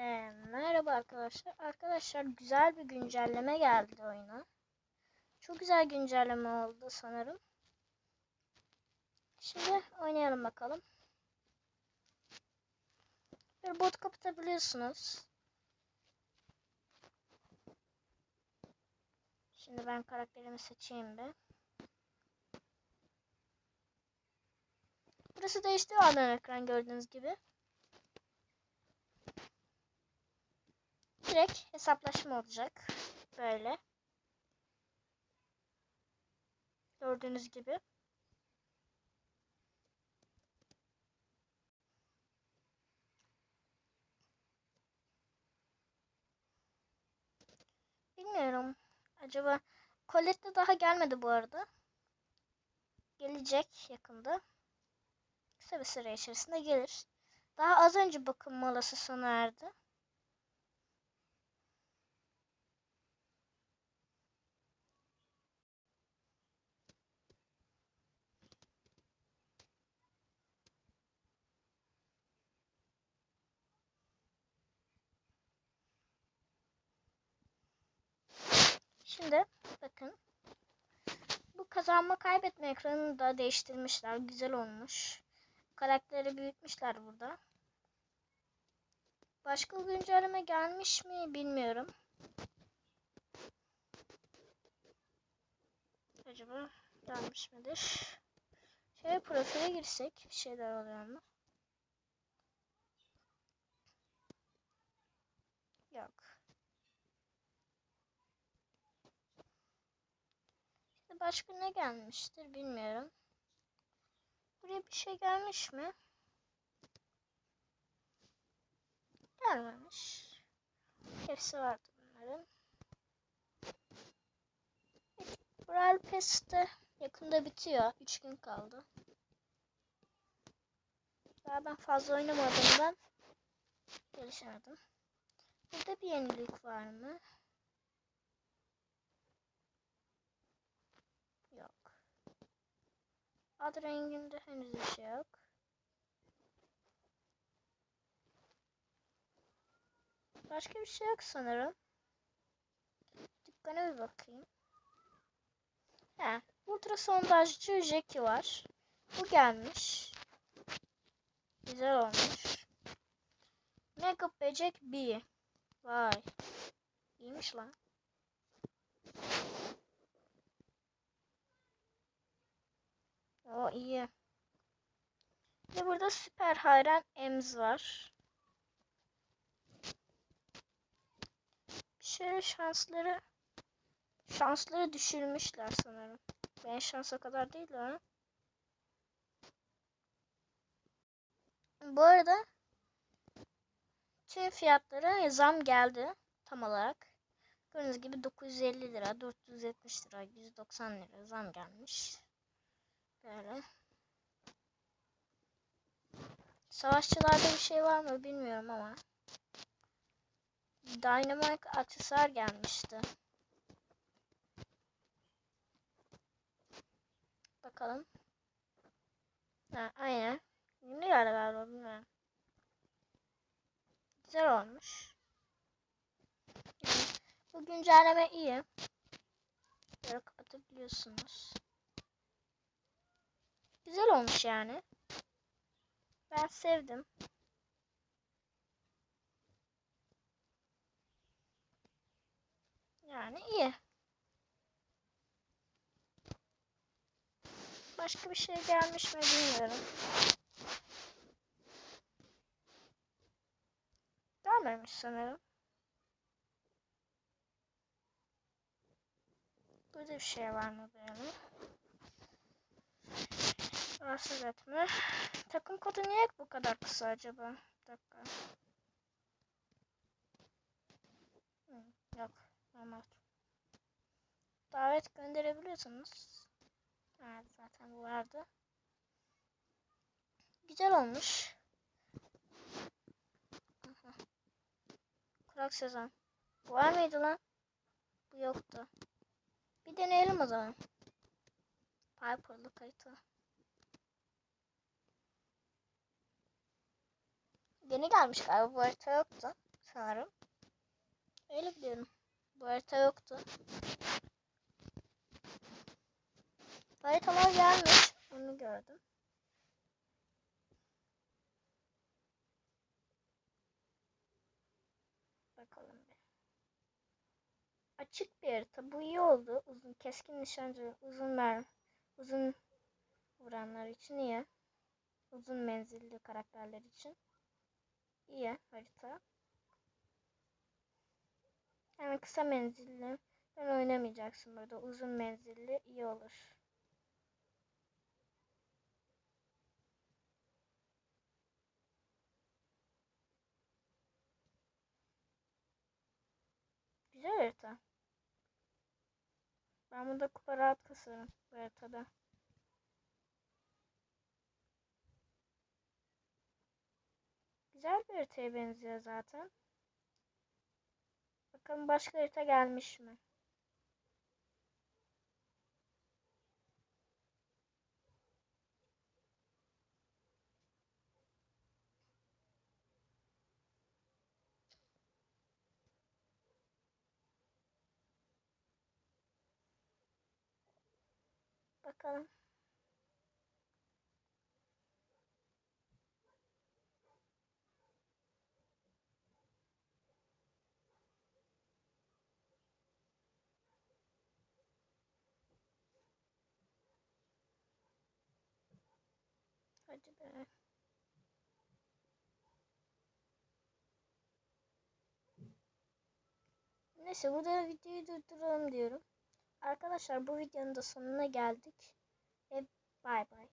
Ve merhaba arkadaşlar. Arkadaşlar güzel bir güncelleme geldi oyuna. Çok güzel güncelleme oldu sanırım. Şimdi oynayalım bakalım. Bir bot kapatabiliyorsunuz. Şimdi ben karakterimi seçeyim bir. Burası değişti ana ekran gördüğünüz gibi. Direkt hesaplaşma olacak. Böyle. Gördüğünüz gibi. Bilmiyorum. Acaba Colette daha gelmedi bu arada. Gelecek yakında. Kısa bir süre içerisinde gelir. Daha az önce bakım molası sona erdi. Şimdi bakın. Bu kazanma kaybetme ekranını da değiştirmişler. Güzel olmuş. Karakteri büyütmüşler burada. Başka güncelleme gelmiş mi bilmiyorum. Acaba gelmiş midir? Şöyle profile girsek bir şeyler oluyor mu? Yok. Şimdi başka ne gelmiştir bilmiyorum. Buraya bir şey gelmiş mi? Gelmemiş. Hepsi vardı bunların. Brawl Pass yakında bitiyor. 3 gün kaldı. Daha ben fazla oynamadığımdan gelişemedim. Burada bir yenilik var mı? Yok. Ad renginde henüz bir şey yok. Başka bir şey yok sanırım. Dükkana bir bakayım. He, ultra sondajcı Jackie var. Bu gelmiş. Güzel olmuş. Mega böcek B. Vay. İyiymiş lan. O iyi. Ve burada süper hayran Ems var. Şöyle şansları şansları düşürmüşler sanırım. Ben şansa kadar değil ama. Bu arada tüm fiyatlara zam geldi tam olarak. Gördüğünüz gibi 950 lira, 470 lira, 190 lira zam gelmiş. Böyle. Savaşçılarda bir şey var mı bilmiyorum ama. Dynamite aksesuar gelmişti. Bakalım. Ha, aynen. Yeni geldi galiba bilmiyorum. Güzel olmuş. Yani bu güncelleme iyi. Böyle kapatabiliyorsunuz. Güzel olmuş yani. Ben sevdim. Yani iyi. Başka bir şey gelmiş mi bilmiyorum. Gelmemiş sanırım. Burada bir şey var mı böyle? Rahatsız etme. Takım kodu niye bu kadar kısa acaba? Bir dakika. Hı, yok. Normal. Davet gönderebiliyorsunuz. Evet zaten bu vardı. Güzel olmuş. Kurak sezon. Bu var mıydı lan? Bu yoktu. Bir deneyelim o zaman. Piper'lı kayıtı. Yeni gelmiş galiba bu harita yoktu. Sanırım. Öyle biliyorum. Bu harita yoktu. Haritalar gelmiş. Onu gördüm. Bakalım bir. Açık bir harita. Bu iyi oldu. Uzun keskin nişancı, uzun mermi, uzun vuranlar için iyi. Uzun menzilli karakterler için iyi harita. Yani kısa menzilli ben oynamayacaksın burada. Uzun menzilli iyi olur. Güzel harita. Ben burada kupa rahat kasarım bu haritada. Güzel bir haritaya benziyor zaten. Bakalım başka harita gelmiş mi? Bakalım. Hadi be. Neyse burada videoyu durduralım diyorum. Arkadaşlar bu videonun da sonuna geldik. Ve bay bay.